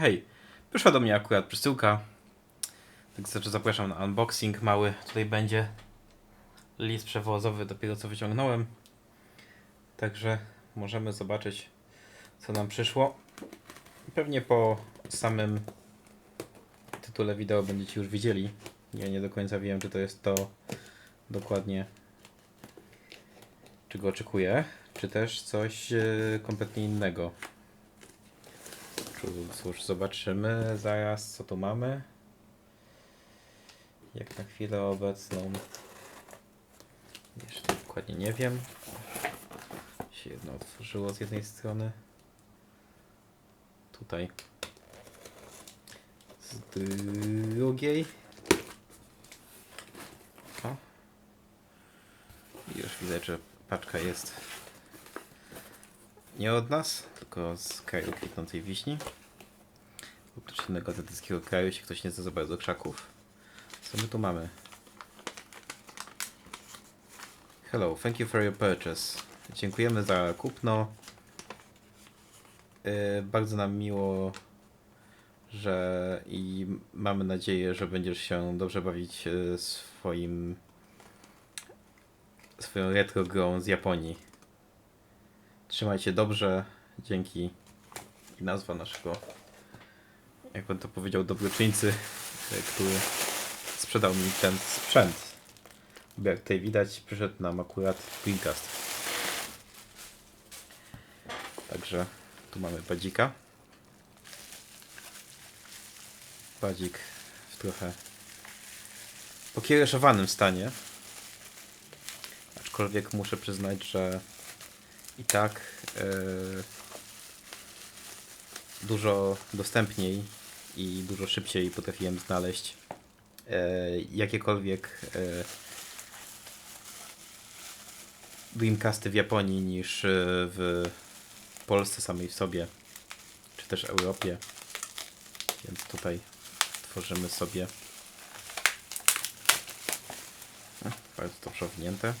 Hej, przyszła do mnie akurat przesyłka. Tak znaczy zapraszam na unboxing mały. Tutaj będzie list przewozowy, dopiero co wyciągnąłem. Także możemy zobaczyć, co nam przyszło. Pewnie po samym tytule wideo będziecie już widzieli. Ja nie do końca wiem, czy to jest to dokładnie, czego oczekuję, czy też coś e, kompletnie innego. Cóż, zobaczymy zaraz, co tu mamy. Jak na chwilę obecną. Jeszcze dokładnie nie wiem. Się jedno otworzyło z jednej strony. Tutaj. Z drugiej. O. I już widać, że paczka jest nie od nas, tylko z kraju kwitnącej wiśni. Lub też innego azjatyckiego kraju, jeśli ktoś nie zna za bardzo krzaków. Co my tu mamy? Hello, thank you for your purchase. Dziękujemy za kupno. Yy, bardzo nam miło, że i mamy nadzieję, że będziesz się dobrze bawić yy, swoim swoją retro grą z Japonii. Trzymaj się dobrze. Dzięki. I nazwa naszego, jak to powiedział, dobroczyńcy, e, który sprzedał mi ten sprzęt. Bo jak tutaj widać, przyszedł nam akurat Dreamcast. Także tu mamy badzika. Badzik w trochę pokiereszowanym stanie. Aczkolwiek muszę przyznać, że i tak e, dużo dostępniej i dużo szybciej potrafiłem znaleźć e, jakiekolwiek e, Dreamcasty w Japonii niż e, w Polsce samej w sobie, czy też Europie. Więc tutaj tworzymy sobie bardzo dobrze owinięte.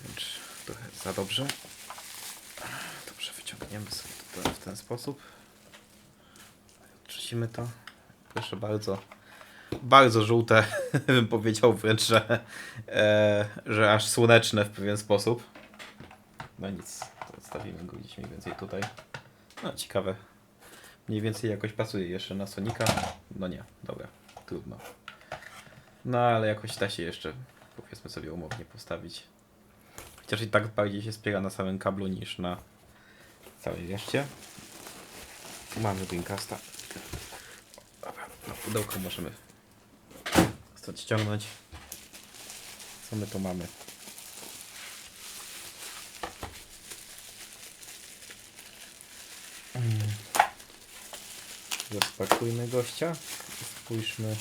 Wręcz trochę za dobrze. Dobrze, wyciągniemy sobie to w ten sposób. Odczycimy to. Proszę bardzo. Bardzo żółte, bym powiedział wręcz, że, e, że aż słoneczne w pewien sposób. No nic, odstawimy go gdzieś mniej więcej tutaj. No ciekawe. Mniej więcej jakoś pasuje jeszcze na Sonika. No nie, dobra, trudno. No ale jakoś da się jeszcze, powiedzmy sobie, umownie postawić. Chociaż i tak bardziej się spiera na samym kablu niż na całej reszcie. Mamy Dreamcasta. Dobra, na pudełko możemy stąd ściągnąć. Co my tu mamy? Mm. Rozpakujmy gościa i spójrzmy,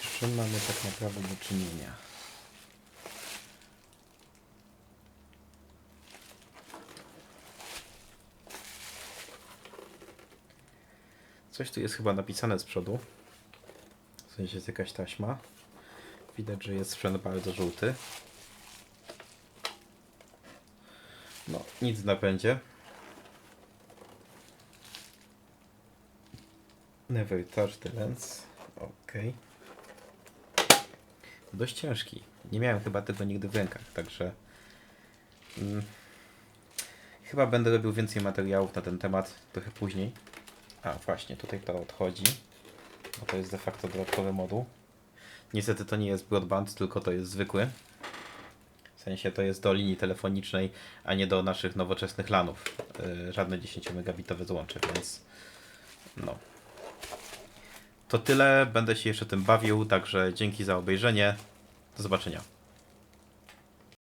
z czym mamy tak naprawdę do czynienia. Coś tu jest chyba napisane z przodu. W sensie jest jakaś taśma. Widać, że jest sprzęt bardzo żółty. No, nic w napędzie. Never touch the lens. Ok. Dość ciężki. Nie miałem chyba tego nigdy w rękach, także. Mm, chyba będę robił więcej materiałów na ten temat trochę później. A właśnie, tutaj to odchodzi. Bo to jest de facto dodatkowy moduł. Niestety to nie jest broadband, tylko to jest zwykły. W sensie to jest do linii telefonicznej, a nie do naszych nowoczesnych LANów. Yy, żadne 10 megabitowe złącze, więc no. To tyle. Będę się jeszcze tym bawił, także dzięki za obejrzenie. Do zobaczenia.